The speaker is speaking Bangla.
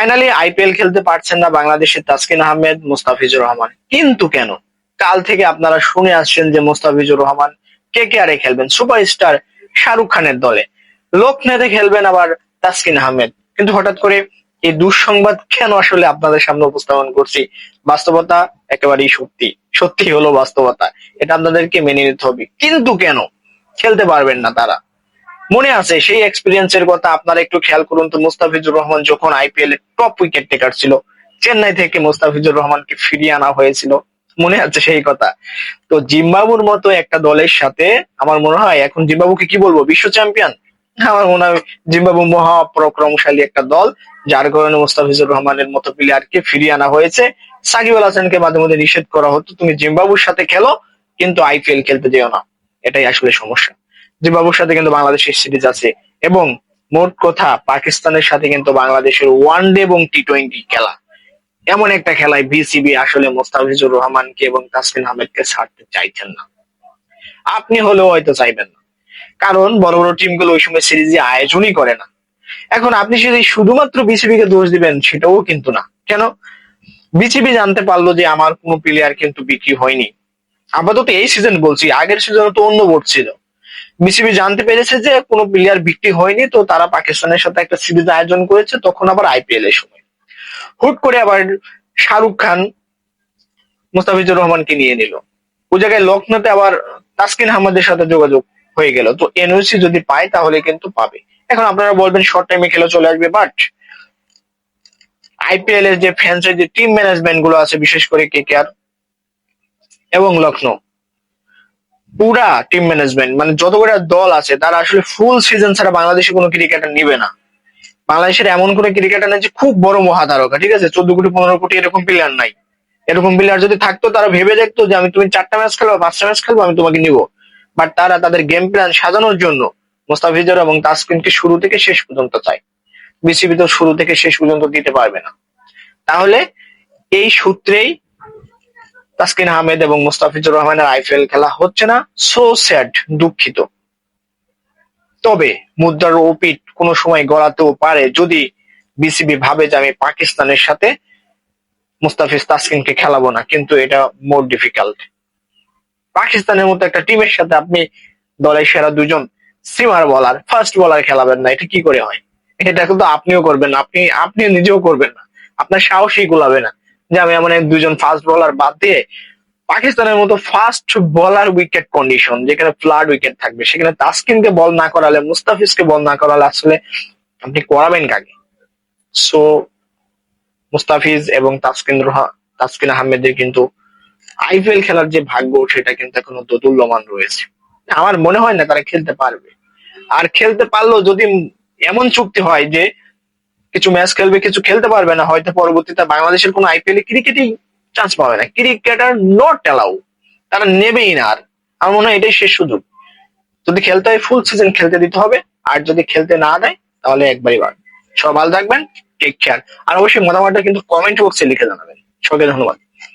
ফাইনালি আইপিএল খেলতে পারছেন না বাংলাদেশের তাসকিন আহমেদ, মুস্তাফিজুর রহমান। কিন্তু কেন? কাল থেকে আপনারা শুনে আসছেন যে মুস্তাফিজুর রহমান কে কে আরে খেলবেন? সুপারস্টার শাহরুখ খানের দলে। লোকনেতে খেলবেন আবার তাসকিন আহমেদ। কিন্তু হঠাৎ করে এই দুঃসংবাদ কেন আসলে আপনাদের সামনে উপস্থাপন করছি? বাস্তবতা একেবারেই সত্যি। সত্যি হলো বাস্তবতা। এটা আপনাদেরকে মেনে নিতে হবে। কিন্তু কেন? খেলতে পারবেন না তারা। মনে আছে সেই এক্সপিরিয়েন্স এর কথা আপনারা একটু খেয়াল করুন তো, মুস্তাফিজুর রহমান যখন আইপিএল এর টপ উইকেট টেকার ছিল, চেন্নাই থেকে মুস্তাফিজুর রহমানকে ফিরিয়ে আনা হয়েছিল, মনে আছে সেই কথা। তো জিম্বাবুর মতো একটা দলের সাথে আমার মনে হয় এখন জিম্বাবুকে কি বলব, বিশ্ব চ্যাম্পিয়ন আমার মনে হয় জিম্বাবু মহা পরাক্রমশালী একটা দল, যার কারণে মুস্তাফিজুর রহমানের মতো প্লেয়ারকে ফিরিয়ে আনা হয়েছে। সাকিব আল হাসানকে মাঝে মধ্যে নিষেধ করা হতো, তুমি জিম্বাবুর সাথে খেলো, কিন্তু আইপিএল খেলতে যেও না। এটাই আসলে সমস্যা। জিম্বাবুর সাথে কিন্তু বাংলাদেশের সিরিজ আছে। এবং মোট কথা, পাকিস্তানের সাথে কিন্তু বাংলাদেশের ওয়ান ডে এবং টি টোয়েন্টি খেলা। এমন একটা খেলায় বিসিবি আসলে মোস্তাফিজুর রহমানকে এবং তাসকিন আহমেদকে ছাড়তে চাইছেন না। আপনি হলেও হয়তো চাইবেন না। কারণ বড় বড় টিমগুলো ওই সময় সিরিজে আয়োজনই করে না। এখন আপনি যদি শুধুমাত্র বিসিবি কে দোষ দিবেন, সেটাও কিন্তু না। কেন? বিসিবি জানতে পারল যে আমার কোনো প্লেয়ার কিন্তু বিক্রি হয়নি। আপাতত এই সিজন বলছি, আগের সিজনে তো অন্য বোর্ড ছিল। বিসিবি জানতে পেরেছে যে কোনো প্লেয়ার বিক্রি হয়নি, তো তারা পাকিস্তানের সাথে একটা সিরিজ আয়োজন করেছে, তখন আবার আইপিএল এর সময়। হুট করে আবার শাহরুখ খান মুস্তাফিজুর রহমানকে নিয়ে নিল। ওই জায়গায় লখনৌতে আবার তাসকিন আহমদের সাথে যোগাযোগ হয়ে গেল। তো এনওসি যদি পায়, তাহলে কিন্তু পাবে। এখন আপনারা বলবেন শর্ট টাইমে খেলে চলে আসবে বাট আইপিএল এর যে যে টিম ম্যানেজমেন্টগুলো আছে, বিশেষ করে কেকেআর এবং লখনৌ পুরা টিম ম্যানেজমেন্ট মানে যত দল আছে, তারা আসলে ফুল সিজন ছাড়া বাংলাদেশে কোনো ক্রিকেটার নিবে না। বাংলাদেশের এমন কোনো ক্রিকেটার নেই যে খুব বড় মহাতারকা, ঠিক আছে? চোদ্দ কোটি, পনেরো কোটি এরকম প্লেয়ার নাই। এরকম প্লেয়ার যদি থাকতো, তারা ভেবে দেখতো যে আমি তুমি চারটা ম্যাচ খেলব, পাঁচটা ম্যাচ খেলব, আমি তোমাকে নিব। বাট তারা তাদের গেম প্ল্যান সাজানোর জন্য মোস্তাফিজুর এবং তাসকিনকে শুরু থেকে শেষ পর্যন্ত চায়। বিসিবি তো শুরু থেকে শেষ পর্যন্ত দিতে পারবে না। তাহলে এই সূত্রেই তাসকিন আহমেদ এবং মুস্তাফিজুর রহমানের আইপিএল খেলা হচ্ছে না। সো স্যাড দুঃখিত। তবে মুদ্রার ওপিট কোনো সময় গড়াতেও পারে যদি বিসিবি ভাবে যে আমি পাকিস্তানের সাথে মুস্তাফিজ তাসকিনকে খেলাবো না, কিন্তু এটা মোর ডিফিকাল্ট পাকিস্তানের মতো একটা টিমের সাথে আপনি দলের সেরা দুজন সিমার বলার ফার্স্ট বলার খেলাবেন না, এটা কি করে হয়? এটা কিন্তু আপনিও করবেন আপনি আপনি নিজেও করবেন না। আপনার সাহসই গুলাবে না। যে আমি এমন এক দুজন ফাস্ট বলার বাদ দিয়ে পাকিস্তানের মতো ফাস্ট বলার উইকেট কন্ডিশন যেখানে ফ্লাড উইকেট থাকবে, সেখানে তাসকিনকে বল না করালে মুস্তাফিজকে বল না করালে আসলে আপনি করাবেন কাকে? সো মুস্তাফিজ এবং তাসকিন তাসকিন আহমেদের কিন্তু আইপিএল খেলার যে ভাগ্য, সেটা কিন্তু এখনও দোদুল্যমান রয়েছে। আমার মনে হয় না তারা খেলতে পারবে। আর খেলতে পারলেও যদি এমন চুক্তি হয় যে কিছু ম্যাচ খেলবে, কিছু খেলতে পারবে না। হয়তো পরবর্তীতে বাংলাদেশের কোনো আইপিএল এ ক্রিকেটই চান্স পাবে না। ক্রিকেটার নট অ্যালাউ তারা নেবেই না আর। আমার মনে হয় এটাই শেষ সুযোগ। যদি খেলতে হয় ফুল সিজন খেলতে দিতে হবে। আর যদি খেলতে না দেয়, তাহলে একবারই বার সব ভালো থাকবেন। টেক কেয়ার আর অবশ্যই মতামতটা কিন্তু কমেন্ট বক্সে লিখে জানাবেন। সবাইকে ধন্যবাদ।